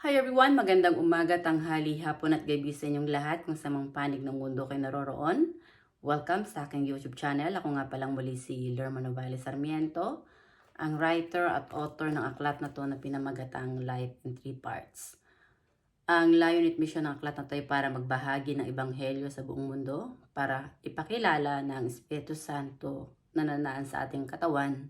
Hi everyone, magandang umaga, tanghali, hapon at gabi sa inyong lahat kung sa mga panig ng mundo kayo naroroon. Welcome sa aking YouTube channel. Ako nga palang muli si Lerma Novales Sarmiento, ang writer at author ng aklat na to na pinamagatang Life in Three Parts. Ang layunin at mission ng aklat na to ay para magbahagi ng ebanghelyo sa buong mundo, para ipakilala ang Espiritu Santo na nanaan sa ating katawan,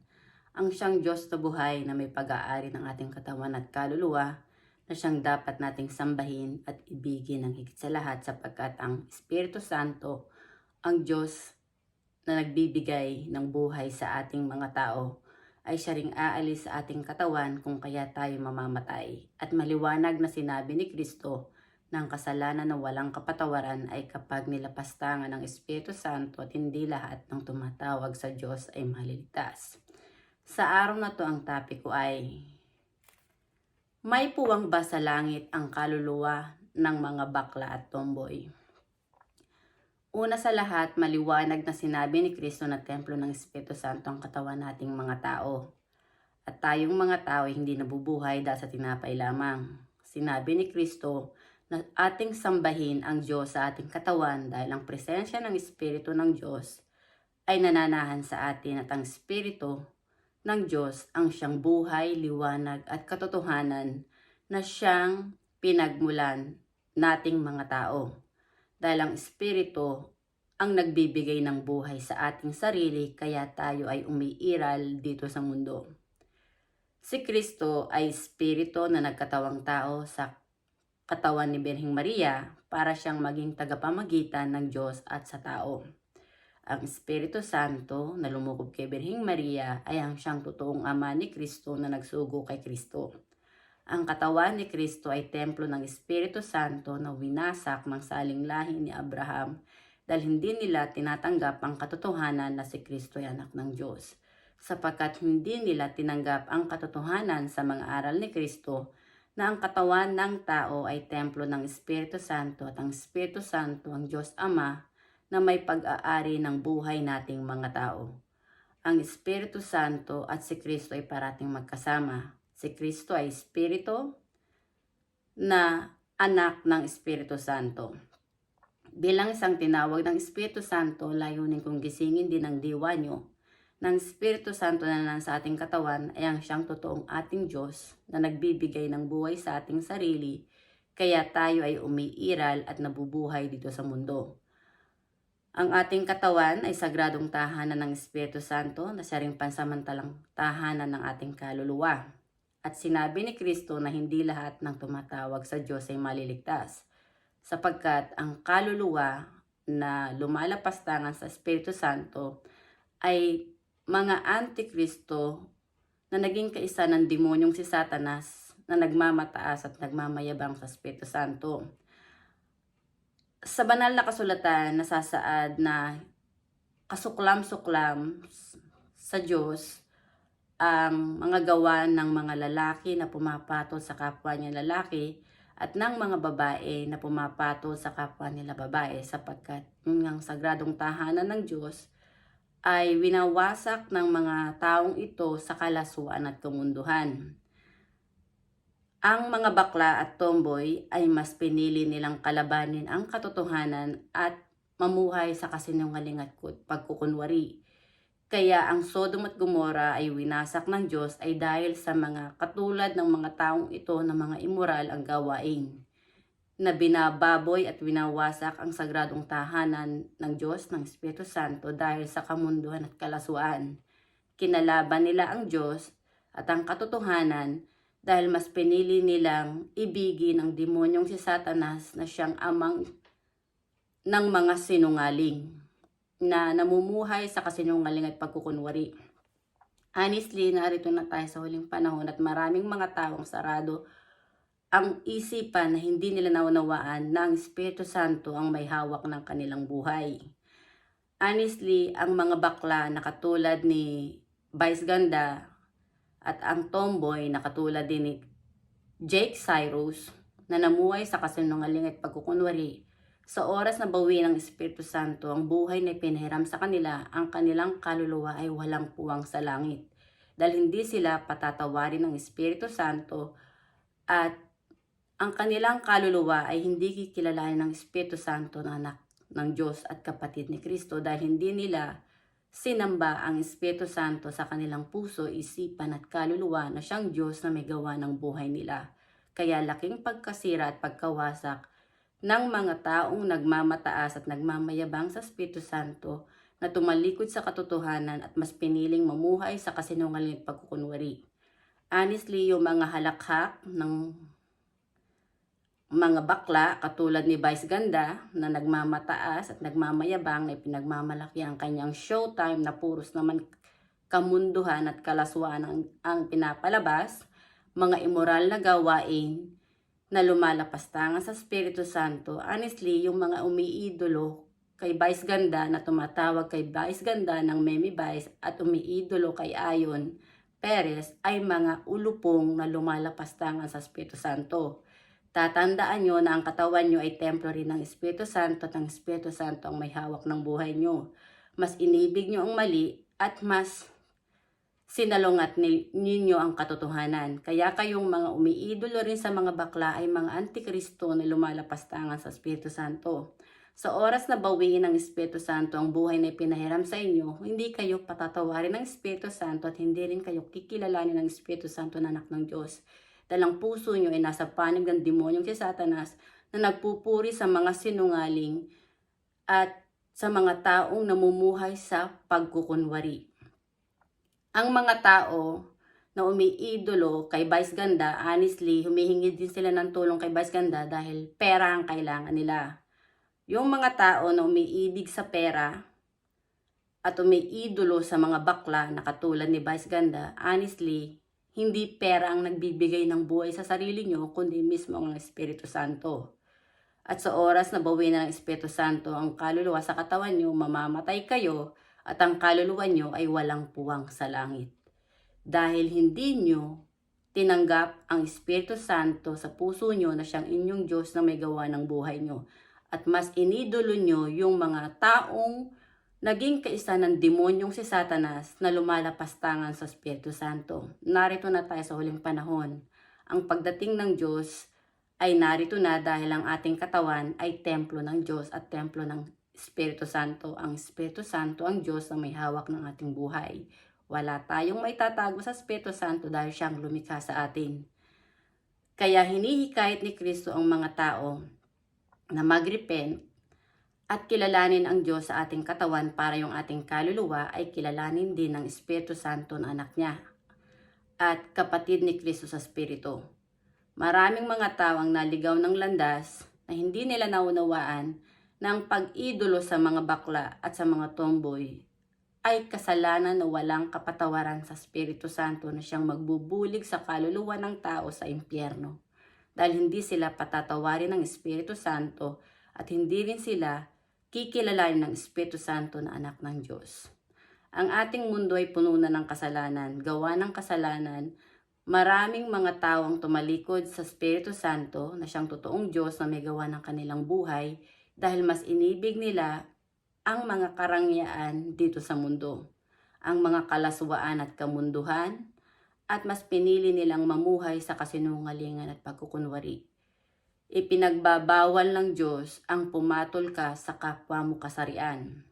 ang siyang Diyos na buhay na may pag-aari ng ating katawan at kaluluwa, na siyang dapat nating sambahin at ibigin ng higit sa lahat sapagkat ang Espiritu Santo, ang Diyos na nagbibigay ng buhay sa ating mga tao, ay siya ring aalis sa ating katawan kung kaya tayo mamamatay. At maliwanag na sinabi ni Kristo na ang kasalanan na walang kapatawaran ay kapag nilapastangan ng Espiritu Santo at hindi lahat ng tumatawag sa Diyos ay maliligtas. Sa araw na to ang topic ko ay may puwang ba sa langit ang kaluluwa ng mga bakla at tomboy? Una sa lahat, maliwanag na sinabi ni Kristo na templo ng Espiritu Santo ang katawan nating mga tao. At tayong mga tao ay hindi nabubuhay dahil sa tinapay lamang. Sinabi ni Kristo na ating sambahin ang Diyos sa ating katawan dahil ang presensya ng Espiritu ng Diyos ay nananahan sa atin at ang Espiritu ng Diyos ang siyang buhay, liwanag at katotohanan na siyang pinagmulan nating mga tao. Dahil ang Espiritu ang nagbibigay ng buhay sa ating sarili kaya tayo ay umiiral dito sa mundo. Si Kristo ay Espiritu na nagkatawang tao sa katawan ni Birhing Maria para siyang maging tagapamagitan ng Diyos at sa tao. Ang Espiritu Santo na lumukob kay Birhing Maria ay ang siyang totoong ama ni Kristo na nagsugo kay Kristo. Ang katawan ni Kristo ay templo ng Espiritu Santo na winasak ng saling lahi ni Abraham dahil hindi nila tinatanggap ang katotohanan na si Kristo ay anak ng Diyos. Sapagkat hindi nila tinanggap ang katotohanan sa mga aral ni Kristo na ang katawan ng tao ay templo ng Espiritu Santo at ang Espiritu Santo ang Diyos Ama na may pag-aari ng buhay nating mga tao. Ang Espiritu Santo at si Kristo ay parating magkasama. Si Kristo ay Espiritu na anak ng Espiritu Santo. Bilang isang tinawag ng Espiritu Santo, layunin kong gisingin din ang diwa nyo ng Espiritu Santo na nan sa ating katawan ay ang siyang totoong ating Diyos na nagbibigay ng buhay sa ating sarili, kaya tayo ay umiiral at nabubuhay dito sa mundo. Ang ating katawan ay sagradong tahanan ng Espiritu Santo na siya ring pansamantalang tahanan ng ating kaluluwa. At sinabi ni Kristo na hindi lahat ng tumatawag sa Diyos ay maliligtas, sapagkat ang kaluluwa na lumalapastangan sa Espiritu Santo ay mga antikristo na naging kaisa ng demonyong si Satanas na nagmamataas at nagmamayabang sa Espiritu Santo sa banal na kasulatan nasasaad na kasuklam-suklam sa Diyos ang mga gawa ng mga lalaki na pumapatol sa kapwa niya lalaki at ng mga babae na pumapatol sa kapwa nila babae sapagkat yung ang sagradong tahanan ng Diyos ay winawasak ng mga taong ito sa kalasuan at kamunduhan. Ang mga bakla at tomboy ay mas pinili nilang kalabanin ang katotohanan at mamuhay sa kasinungaling at pagkukunwari. Kaya ang Sodom at Gomora ay winasak ng Diyos ay dahil sa mga katulad ng mga taong ito na mga immoral ang gawain na binababoy at winawasak ang sagradong tahanan ng Diyos ng Espiritu Santo dahil sa kamunduhan at kalasuan. Kinalaban nila ang Diyos at ang katotohanan dahil mas pinili nilang ibigin ang demonyong si Satanas na siyang amang ng mga sinungaling na namumuhay sa kasinungaling at pagkukunwari. Honestly, narito na tayo sa huling panahon at maraming mga taong sarado ang isipan na hindi nila naunawaan na ang Espiritu Santo ang may hawak ng kanilang buhay. Honestly, ang mga bakla na katulad ni Vice Ganda at ang tomboy na katulad din ni Jake Cyrus na namuhay sa kasinungaling at pagkukunwari sa oras na bawi ng Espiritu Santo ang buhay na pinahiram sa kanila, ang kanilang kaluluwa ay walang puwang sa langit. Dahil hindi sila patatawarin ng Espiritu Santo at ang kanilang kaluluwa ay hindi kikilalanin ng Espiritu Santo na anak ng Diyos at kapatid ni Kristo dahil hindi nila sinamba ang Espiritu Santo sa kanilang puso, isipan at kaluluwa na siyang Diyos na may gawa ng buhay nila. Kaya laking pagkasira at pagkawasak ng mga taong nagmamataas at nagmamayabang sa Espiritu Santo na tumalikod sa katotohanan at mas piniling mamuhay sa kasinungaling at pagkukunwari. Honestly, yung mga halakhak ng mga bakla katulad ni Vice Ganda na nagmamataas at nagmamayabang na pinagmamalaki ang kanyang showtime na puros naman kamunduhan at kalaswaan ang, ang pinapalabas, mga immoral na gawain na lumalapastangan sa Espiritu Santo. Honestly, yung mga umiidolo kay Vice Ganda na tumatawag kay Vice Ganda ng Memi Vice at umiidolo kay Ayon Perez ay mga ulupong na lumalapastangan sa Espiritu Santo. Tatandaan nyo na ang katawan nyo ay templo rin ng Espiritu Santo at ang Espiritu Santo ang may hawak ng buhay nyo. Mas inibig nyo ang mali at mas sinalungat ni, ninyo ang katotohanan. Kaya kayong mga umiidolo rin sa mga bakla ay mga antikristo na lumalapastangan sa Espiritu Santo. Sa oras na bawiin ng Espiritu Santo ang buhay na ipinahiram sa inyo, hindi kayo patatawarin ng Espiritu Santo at hindi rin kayo kikilalanin ng Espiritu Santo na anak ng Diyos. Dahil ang puso nyo ay nasa panig ng demonyong si Satanas na nagpupuri sa mga sinungaling at sa mga taong namumuhay sa pagkukunwari. Ang mga tao na umiidolo kay Vice Ganda, honestly, humihingi din sila ng tulong kay Vice Ganda dahil pera ang kailangan nila. Yung mga tao na umiibig sa pera at umiidolo sa mga bakla na katulad ni Vice Ganda, honestly, hindi pera ang nagbibigay ng buhay sa sarili nyo, kundi mismo ang Espiritu Santo. At sa oras na bawi ng Espiritu Santo ang kaluluwa sa katawan nyo, mamamatay kayo at ang kaluluwa nyo ay walang puwang sa langit. Dahil hindi nyo tinanggap ang Espiritu Santo sa puso nyo na siyang inyong Diyos na may gawa ng buhay nyo. At mas inidolo nyo yung mga taong naging kaisa ng demonyong si Satanas na lumalapastangan sa Espiritu Santo. Narito na tayo sa huling panahon. Ang pagdating ng Diyos ay narito na dahil ang ating katawan ay templo ng Diyos at templo ng Espiritu Santo. Ang Espiritu Santo ang Diyos na may hawak ng ating buhay. Wala tayong may tatago sa Espiritu Santo dahil siyang lumikha sa atin. Kaya hinihikayat ni Kristo ang mga tao na magrepent at kilalanin ang Diyos sa ating katawan para yung ating kaluluwa ay kilalanin din ng Espiritu Santo na anak niya at kapatid ni Kristo sa Espiritu. Maraming mga tao ang naligaw ng landas na hindi nila naunawaan na pag-idolo sa mga bakla at sa mga tomboy ay kasalanan na walang kapatawaran sa Espiritu Santo na siyang magbubulig sa kaluluwa ng tao sa impyerno. Dahil hindi sila patatawarin ng Espiritu Santo at hindi rin sila kikilalanin ng Espiritu Santo na anak ng Diyos. Ang ating mundo ay puno na ng kasalanan. Gawa ng kasalanan, maraming mga tao ang tumalikod sa Espiritu Santo na siyang totoong Diyos na may gawa ng kanilang buhay dahil mas inibig nila ang mga karangyaan dito sa mundo, ang mga kalaswaan at kamunduhan, at mas pinili nilang mamuhay sa kasinungalingan at pagkukunwari. Ipinagbabawal ng Diyos ang pumatol ka sa kapwa mo kasarian.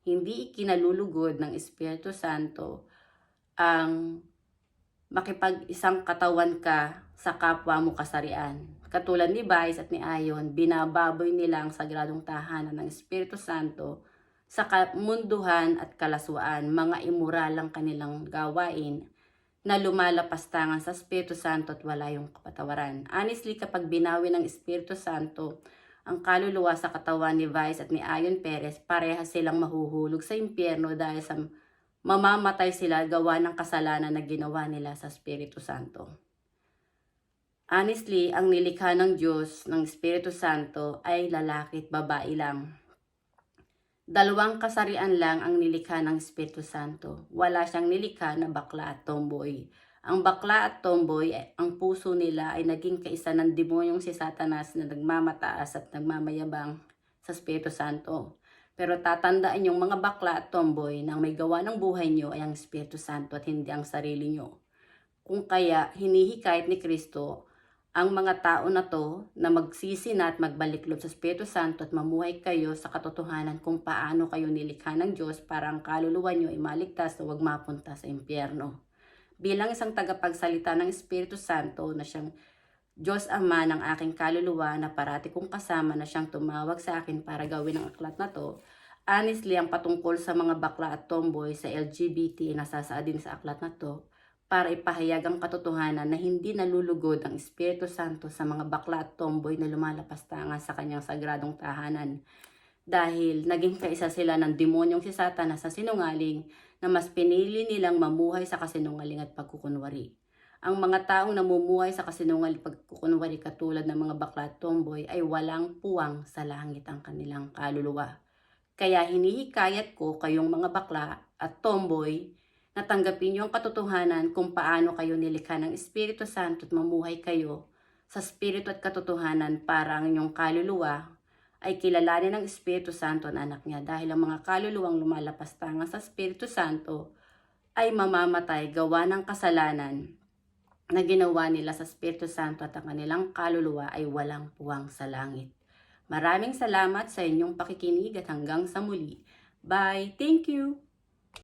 Hindi ikinalulugod ng Espiritu Santo ang makipag-isang katawan ka sa kapwa mo kasarian. Katulad ni Vice at ni Ayon, binababoy nila ang sagradong tahanan ng Espiritu Santo sa munduhan at kalaswaan, mga immoral ang kanilang gawain na lumalapastangan sa Espiritu Santo at wala yung kapatawaran. Honestly, kapag binawi ng Espiritu Santo ang kaluluwa sa katawan ni Vice at ni Ayon Perez, parehas silang mahuhulog sa impyerno dahil sa mamamatay sila gawa ng kasalanan na ginawa nila sa Espiritu Santo. Honestly, ang nilikha ng Diyos ng Espiritu Santo ay lalaki at babae lang. Dalawang kasarian lang ang nilikha ng Espiritu Santo. Wala siyang nilikha na bakla at tomboy. Ang bakla at tomboy, ang puso nila ay naging kaisa ng demonyong si Satanas na nagmamataas at nagmamayabang sa Espiritu Santo. Pero tatandaan yung mga bakla at tomboy na may gawa ng buhay nyo ay ang Espiritu Santo at hindi ang sarili nyo. Kung kaya hinihikayat ni Kristo ang mga tao na to na magsisi na at magbalik loob sa Espiritu Santo at mamuhay kayo sa katotohanan kung paano kayo nilikha ng Diyos para ang kaluluwa nyo ay maligtas na huwag mapunta sa impyerno. Bilang isang tagapagsalita ng Espiritu Santo na siyang Diyos Ama ng aking kaluluwa na parati kong kasama na siyang tumawag sa akin para gawin ang aklat na to, honestly ang patungkol sa mga bakla at tomboy sa LGBT na sasaad din sa aklat na to, para ipahayag ang katotohanan na hindi nalulugod ang Espiritu Santo sa mga bakla at tomboy na lumalapastangan sa kanyang sagradong tahanan. Dahil naging kaisa sila ng demonyong si Satanas sa sinungaling na mas pinili nilang mamuhay sa kasinungaling at pagkukunwari. Ang mga taong namumuhay sa kasinungaling pagkukunwari katulad ng mga bakla at tomboy ay walang puwang sa langit ang kanilang kaluluwa. Kaya hinihikayat ko kayong mga bakla at tomboy na tanggapin niyo ang katotohanan kung paano kayo nilikha ng Espiritu Santo at mamuhay kayo sa Espiritu at katotohanan para ang inyong kaluluwa ay kilalanin ng Espiritu Santo na anak niya dahil ang mga kaluluwang lumalapastangan sa Espiritu Santo ay mamamatay gawa ng kasalanan na ginawa nila sa Espiritu Santo at ang kanilang kaluluwa ay walang puwang sa langit. Maraming salamat sa inyong pakikinig at hanggang sa muli. Bye! Thank you!